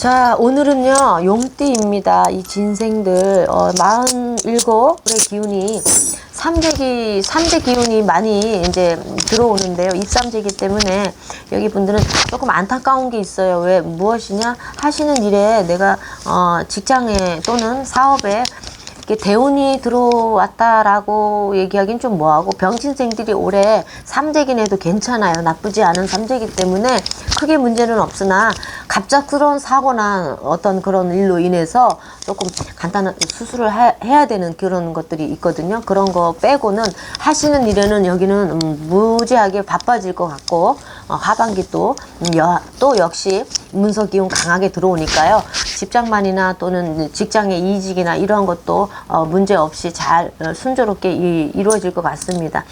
자, 오늘은요, 용띠입니다. 이 진생들, 어, 47의 기운이, 삼재기, 삼재 기운이 많이 이제 들어오는데요. 입삼재기 때문에 여기 분들은 조금 안타까운 게 있어요. 왜, 무엇이냐? 하시는 일에 내가, 어, 직장에 또는 사업에 이렇게 대운이 들어왔다라고 얘기하긴 좀 뭐하고 병신생들이 올해 삼재기내도 괜찮아요. 나쁘지 않은 삼재기 때문에 크게 문제는 없으나 갑작스러운 사고나 어떤 그런 일로 인해서 조금 간단한 수술을 하- 해야 되는 그런 것들이 있거든요. 그런 거 빼고는 하시는 일에는 여기는 음, 무지하게 바빠질 것 같고 어, 하반기 또, 음, 역시 문서 기운 강하게 들어오니까요. 집장만이나 또는 직장의 이직이나 이런 것도 어, 문제 없이 잘 어, 순조롭게 이, 이루어질 것 같습니다.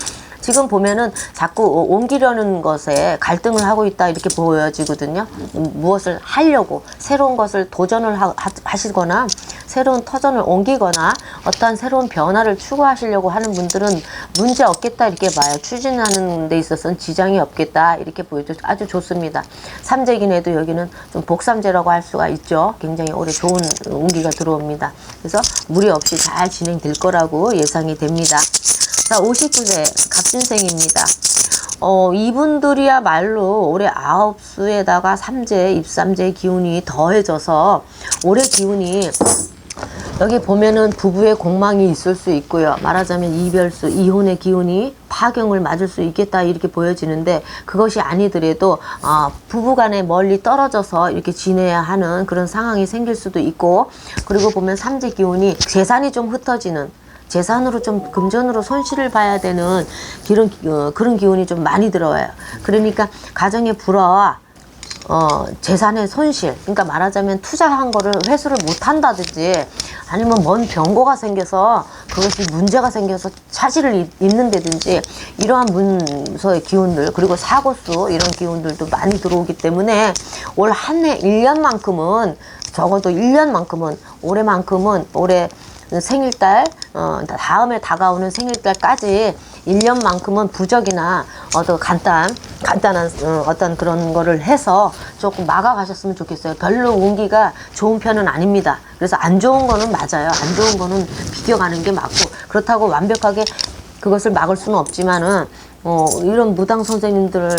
지금 보면은 자꾸 옮기려는 것에 갈등을 하고 있다 이렇게 보여지거든요. 음, 무엇을 하려고 새로운 것을 도전을 하, 시거나 새로운 터전을 옮기거나 어떠한 새로운 변화를 추구하시려고 하는 분들은 문제 없겠다 이렇게 봐요. 추진하는 데 있어서는 지장이 없겠다 이렇게 보여줘 아주 좋습니다. 삼재기내도 여기는 좀 복삼재라고 할 수가 있죠. 굉장히 올해 좋은 운기가 들어옵니다. 그래서 무리 없이 잘 진행될 거라고 예상이 됩니다. 자, 59세 갑진생입니다. 어, 이분들이야말로 올해 아홉 수에다가 삼재, 입삼재 기운이 더해져서 올해 기운이 여기 보면은 부부의 공망이 있을 수 있고요. 말하자면 이별수, 이혼의 기운이 파경을 맞을 수 있겠다 이렇게 보여지는데 그것이 아니더라도 어, 부부간에 멀리 떨어져서 이렇게 지내야 하는 그런 상황이 생길 수도 있고 그리고 보면 삼재 기운이 재산이 좀 흩어지는 재산으로 좀 금전으로 손실을 봐야 되는 그런 어, 그런 기운이 좀 많이 들어와요. 그러니까 가정의 불화와 어, 재산의 손실. 그러니까 말하자면 투자한 거를 회수를 못 한다든지 아니면 먼 병고가 생겨서 그것이 문제가 생겨서 차질을 이- 잇는다든지 이러한 문서의 기운들 그리고 사고수 이런 기운들도 많이 들어오기 때문에 올 한해 1년만큼은 적어도 1년만큼은 올해만큼은 올해 생일달 어, 다음에 다가오는 생일달까지 1년만큼은 부적이나 어떤 간단 간단한 어, 어떤 그런 거를 해서 조금 막아가셨으면 좋겠어요. 별로 운기가 좋은 편은 아닙니다. 그래서 안 좋은 거는 맞아요. 안 좋은 거는 비껴가는 게 맞고 그렇다고 완벽하게 그것을 막을 수는 없지만은 어, 이런 무당 선생님들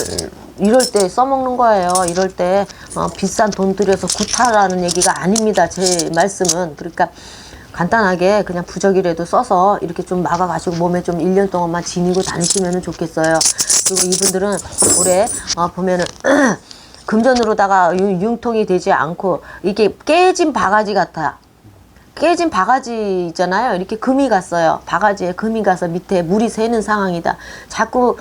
이럴 때 써먹는 거예요. 이럴 때 어, 비싼 돈 들여서 구타라는 얘기가 아닙니다. 제 말씀은 그러니까 간단하게 그냥 부적이라도 써서 이렇게 좀 막아가지고 몸에 좀 1년 동안만 지니고 다니시면 좋겠어요. 그리고 이분들은 올해 어, 보면은 금전으로다가 유- 융통이 되지 않고 이게 깨진 바가지 같아. 깨진 바가지 있잖아요. 이렇게 금이 갔어요. 바가지에 금이 가서 밑에 물이 새는 상황이다. 자꾸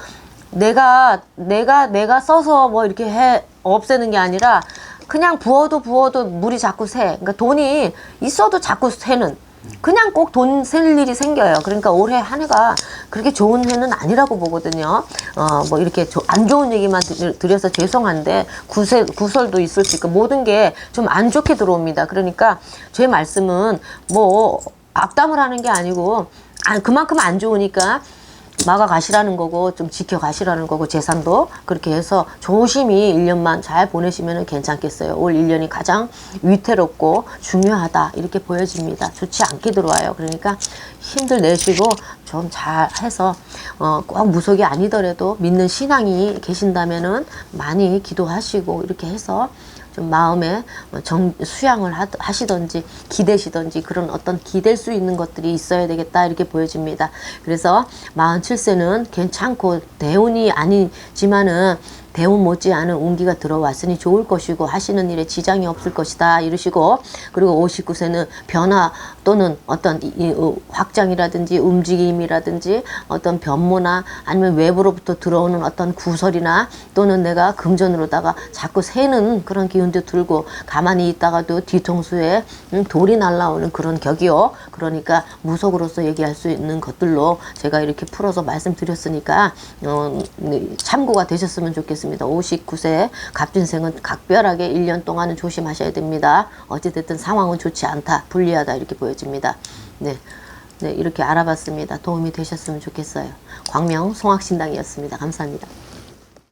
내가 내가 내가 써서 뭐 이렇게 해 없애는 게 아니라 그냥 부어도 부어도 물이 자꾸 새. 그러니까 돈이 있어도 자꾸 새는. 그냥 꼭돈셀 일이 생겨요. 그러니까 올해 한 해가 그렇게 좋은 해는 아니라고 보거든요. 어, 뭐 이렇게 조- 안 좋은 얘기만 드- 드려서 죄송한데 구설, 구설도 있을 수 있고 모든 게 좀 안 좋게 들어옵니다. 그러니까 제 말씀은 뭐 악담을 하는 게 아니고 아, 그만큼 안 좋으니까 막아 가시라는 거고 좀 지켜 가시라는 거고 재산도 그렇게 해서 조심히 1년만 잘 보내시면 괜찮겠어요. 올 1년이 가장 위태롭고 중요하다 이렇게 보여집니다. 좋지 않게 들어와요. 그러니까 힘들 내시고 좀 잘 해서 어, 꼭 무속이 아니더라도 믿는 신앙이 계신다면은 많이 기도하시고 이렇게 해서 좀 마음에 어, 정, 수양을 하, 하시던지 기대시던지 그런 어떤 기댈 수 있는 것들이 있어야 되겠다 이렇게 보여집니다. 그래서 47세는 괜찮고 대운이 아니지만은 대운 못지않은 운기가 들어왔으니 좋을 것이고 하시는 일에 지장이 없을 것이다 이러시고 그리고 59세는 변화 또는 어떤 이- 이, 어, 확장이라든지 움직임이라든지 어떤 변모나 아니면 외부로부터 들어오는 어떤 구설이나 또는 내가 금전으로다가 자꾸 새는 그런 기운도 들고 가만히 있다가도 뒤통수에 음, 돌이 날라오는 그런 격이요. 그러니까 무속으로서 얘기할 수 있는 것들로 제가 이렇게 풀어서 말씀드렸으니까 어, 네, 참고가 되셨으면 좋겠습니다. 59세 갑진생은 각별하게 1년 동안은 조심하셔야 됩니다. 어찌됐든 상황은 좋지 않다, 불리하다 이렇게 보여집니다. 네. 네, 이렇게 알아봤습니다. 도움이 되셨으면 좋겠어요. 광명 송악신당이었습니다. 감사합니다.